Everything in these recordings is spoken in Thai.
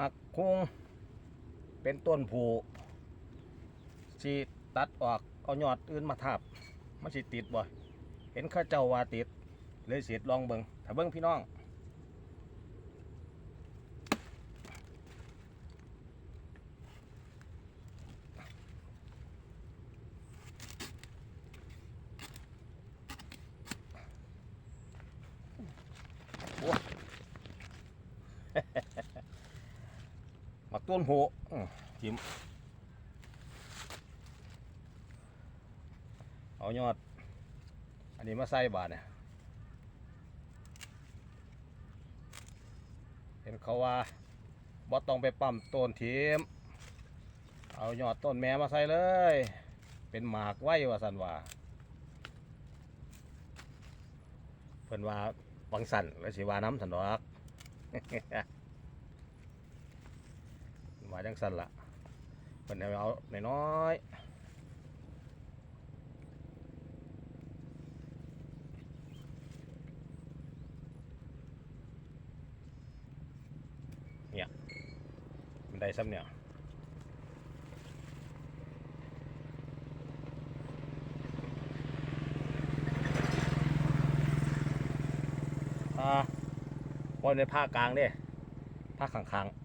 มักคุ้งเป็นต้นผูสีตัดออกเอายอดอื่นมาทับมันสิติดบ่เห็นข้าเจ้าว่าติด เลยสิลองเบิงถ้าเบิงพี่น้อง มัก ต้นโหจิ้มเอายอด อันนี้มาใส่บาทเนี่ยเห็นเขาว่าบ่ต้องไปปั๊มต้นทีมเอายอดต้นแม่มาใส่เลย เป็นหมากไว้ว่าสันว่าเพิ่นว่าบังสันแล้วสิว่าน้ำสันดอก ว่าจังสันละเพิ่นให้เอาน้อยๆเนี่ยมันได้ซ้ำเนี่ยอ่าบนในภาคกลางเด้ภาคข้างๆ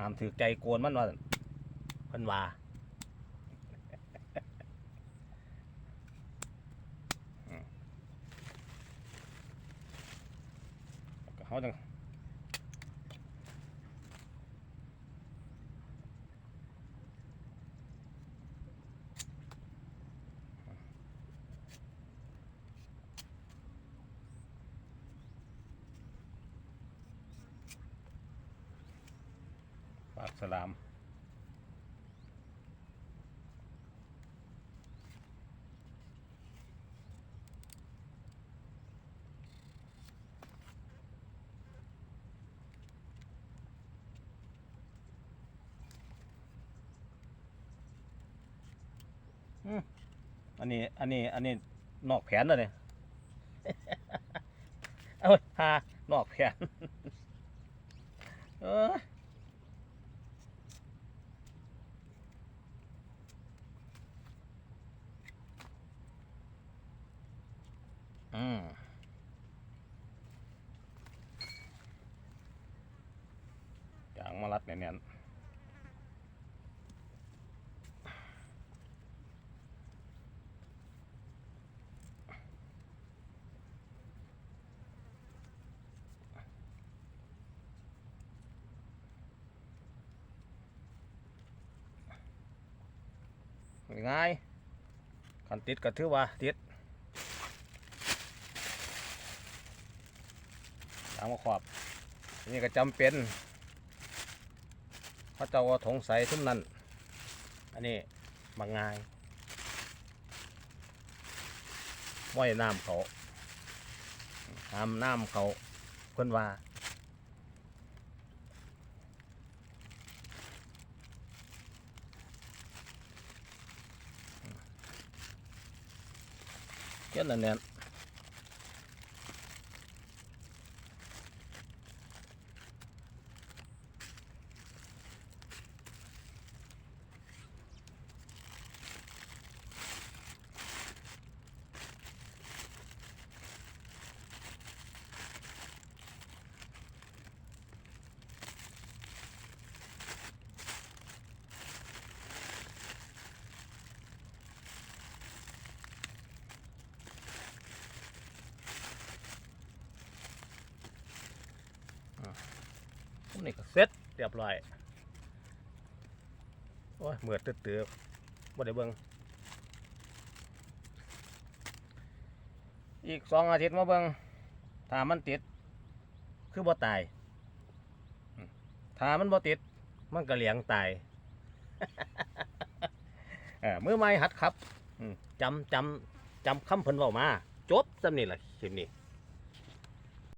หามถือใจโกนมันว่าซั่นเพิ่นว่าเขาจัง สลาม อันนี้ อันนี้ อันนี้ นอกแผนแล้วเนี่ย เอ้ยฮานอกแผน เออมจางมารัด เนี่ยนง่ายคันติดก็ถือว่าติดตามมาขอบนี่ก็จำเป็น พระเจ้าเอาถงใสทุ่มนั้น อันนี้บางง่ายว่ายน้ำเขาห้ามน้ำเขาเพิ่นว่าเจ็ดละเนี่ย นี่ก็เสร็จเรียบร้อย โอ้ยเหมือตื้อตื้อบ่ได้เบิ่งอีกสองอาทิตย์มาเบิ่งถ้ามันติด คือบ่ตายถ้ามันบ่ติด มันก็เหลียงตายเออมือใหม่หัดครับจำจำจำคำเพิ่นเว้ามา จบจำนี่แหละคลิปนี้